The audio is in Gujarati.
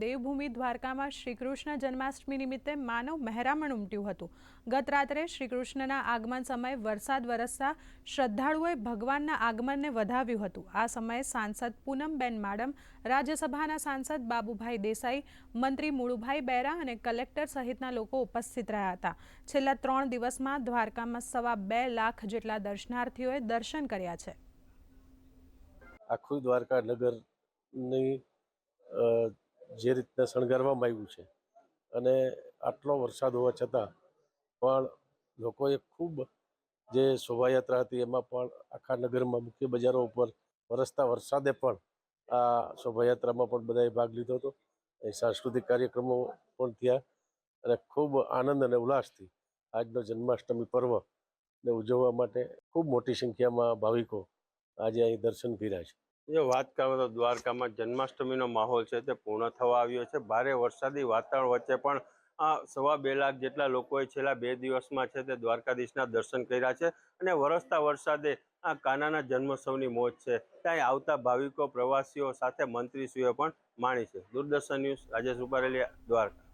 દેવભૂમિ દ્વારકામાં શ્રીકૃષ્ણ જન્માષ્ટમી નિમિત્તે માનવ મહેરામણ ઉમટ્યું હતું. ગત રાત્રે શ્રીકૃષ્ણના આગમન સમયે વરસાદ વરસતા શ્રદ્ધાળુઓએ ભગવાનના આગમનને વધાવ્યું હતું. આ સમયે સાંસદ પૂનમબેન માડમ, રાજ્યસભાના સાંસદ બાબુભાઈ દેસાઈ, મંત્રી મુળુભાઈ બેરા અને કલેક્ટર સહિતના લોકો ઉપસ્થિત રહ્યા હતા. છેલ્લા ત્રણ દિવસમાં દ્વારકામાં સવા બે લાખ જેટલા દર્શનાર્થીઓએ દર્શન કર્યા છે. આખું દ્વારકા નગરની જે રીતના શણગારવામાં આવ્યું છે. અને આટલો વરસાદ હોવા છતાં પણ લોકોએ ખૂબ જે શોભાયાત્રા હતી એમાં પણ આખા નગરમાં મુખ્ય બજારો ઉપર વરસતા વરસાદે પણ આ શોભાયાત્રામાં પણ બધાએ ભાગ લીધો હતો. એ સાંસ્કૃતિક કાર્યક્રમો પણ થયા અને ખૂબ આનંદ અને ઉલ્લાસથી આજનો જન્માષ્ટમી પર્વ ને ઉજવવા માટે ખૂબ મોટી સંખ્યામાં ભાવિકો આજે અહીં દર્શન કર્યા છે. જો વાત કરો તો દ્વારકામાં જન્માષ્ટમીનો માહોલ છે તે પૂર્ણ થવા આવ્યો છે. ભારે વરસાદી વાતાવરણ વચ્ચે પણ આ સવા બે લાખ જેટલા લોકોએ છેલ્લા બે દિવસમાં છે તે દ્વારકાધીશના દર્શન કર્યા છે અને વરસતા વરસાદે આ કાનાના જન્મોત્સવની મોજ છે. ત્યાં આવતા ભાવિકો, પ્રવાસીઓ સાથે મંત્રીશ્રીઓ પણ માણી છે. દૂરદર્શન ન્યૂઝ રાજેશ રૂપારેલિયા દ્વારકા.